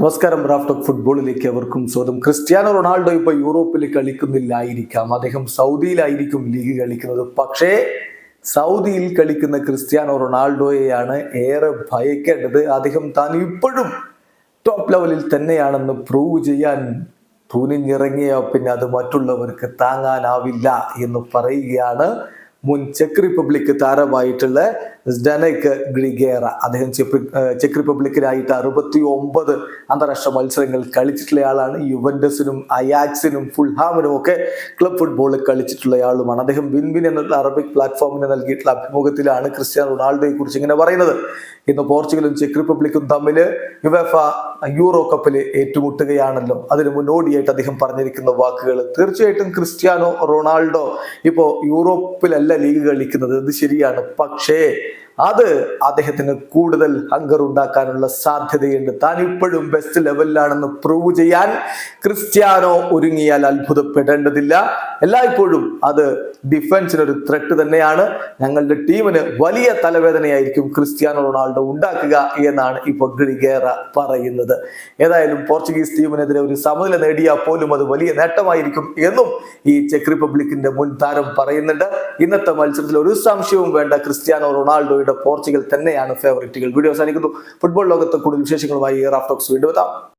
നമസ്കാരം ഓഫ് ഫുട്ബോളിലേക്ക് അവർക്കും സ്വാഗതം. ക്രിസ്ത്യാനോ റൊണാൾഡോ ഇപ്പൊ യൂറോപ്പിൽ കളിക്കുന്നില്ലായിരിക്കാം. അദ്ദേഹം സൗദിയിലായിരിക്കും ലീഗ് കളിക്കുന്നത്. പക്ഷേ സൗദിയിൽ കളിക്കുന്ന ക്രിസ്ത്യാനോ റൊണാൾഡോയെയാണ് ഏറെ ഭയക്കേണ്ടത്. അദ്ദേഹം താൻ ഇപ്പോഴും ടോപ്പ് ലെവലിൽ തന്നെയാണെന്ന് പ്രൂവ് ചെയ്യാൻ തുനിഞ്ഞിറങ്ങിയ പിന്നെ അത് മറ്റുള്ളവർക്ക് താങ്ങാനാവില്ല എന്ന് പറയുകയാണ് മുൻ ചെക്ക് റിപ്പബ്ലിക് താരമായിട്ടുള്ള സ്ഡനക് ഗ്രിഗേറ. അദ്ദേഹം ചെക്ക് റിപ്പബ്ലിക്കിനായിട്ട് അറുപത്തി ഒമ്പത് അന്താരാഷ്ട്ര മത്സരങ്ങൾ കളിച്ചിട്ടുള്ള ആളാണ് യുവൻഡസിനും അയാക്സിനും ഫുൾഹാമിനും ഒക്കെ ക്ലബ് ഫുട്ബോൾ കളിച്ചിട്ടുള്ള ആളുമാണ് അദ്ദേഹം വിൻവിൻ വിൻ എന്നുള്ള അറബിക് പ്ലാറ്റ്ഫോമിന് നൽകിയിട്ടുള്ള അഭിമുഖത്തിലാണ് ക്രിസ്ത്യാനോ റൊണാൾഡോയെ കുറിച്ച് ഇങ്ങനെ പറയുന്നത്. ഇന്ന് പോർച്ചുഗലും ചെക്ക് റിപ്പബ്ലിക്കും തമ്മിൽ യുവേഫ യൂറോ കപ്പിൽ ഏറ്റുമുട്ടുകയാണല്ലോ. അതിന് മുന്നോടിയായിട്ട് അദ്ദേഹം പറഞ്ഞിരിക്കുന്ന വാക്കുകൾ. തീർച്ചയായിട്ടും ക്രിസ്ത്യാനോ റൊണാൾഡോ ഇപ്പോൾ യൂറോപ്പിലല്ല ലീഗ് കളിക്കുന്നത് ഇത് ശരിയാണ്? പക്ഷേ അത് അദ്ദേഹത്തിന് കൂടുതൽ ഹങ്കർ ഉണ്ടാക്കാനുള്ള സാധ്യതയുണ്ട്. താൻ ഇപ്പോഴും ബെസ്റ്റ് ലെവലിലാണെന്ന് പ്രൂവ് ചെയ്യാൻ ക്രിസ്ത്യാനോ ഒരുങ്ങിയാൽ അത്ഭുതപ്പെടേണ്ടതില്ല. എല്ലായ്പ്പോഴും അത് ഡിഫൻസിനൊരു ത്രെട്ട് തന്നെയാണ്. ഞങ്ങളുടെ ടീമിന് വലിയ തലവേദനയായിരിക്കും ക്രിസ്ത്യാനോ റൊണാൾഡോ ഉണ്ടാക്കുക എന്നാണ് ഇപ്പോൾ ഗ്രിഗേറ പറയുന്നത്. ഏതായാലും പോർച്ചുഗീസ് ടീമിനെതിരെ ഒരു സമനില നേടിയാൽ പോലും അത് വലിയ നേട്ടമായിരിക്കും എന്നും ഈ ചെക്ക് റിപ്പബ്ലിക്കിന്റെ മുൻ താരം പറയുന്നുണ്ട്. ഇന്നത്തെ മത്സരത്തിൽ ഒരു സംശയവും വേണ്ട ക്രിസ്ത്യാനോ റൊണാൾഡോയുടെ പോർച്ചുഗൽ തന്നെയാണ് ഫേവറേറ്റുകൾ വീഡിയോ അവസാനിക്കുന്നു. ഫുട്ബോൾ ലോകത്ത് കൂടുതൽ വിശേഷങ്ങളുമായി റാഫ്റ്റോക്സ് വീണ്ടും എത്താം.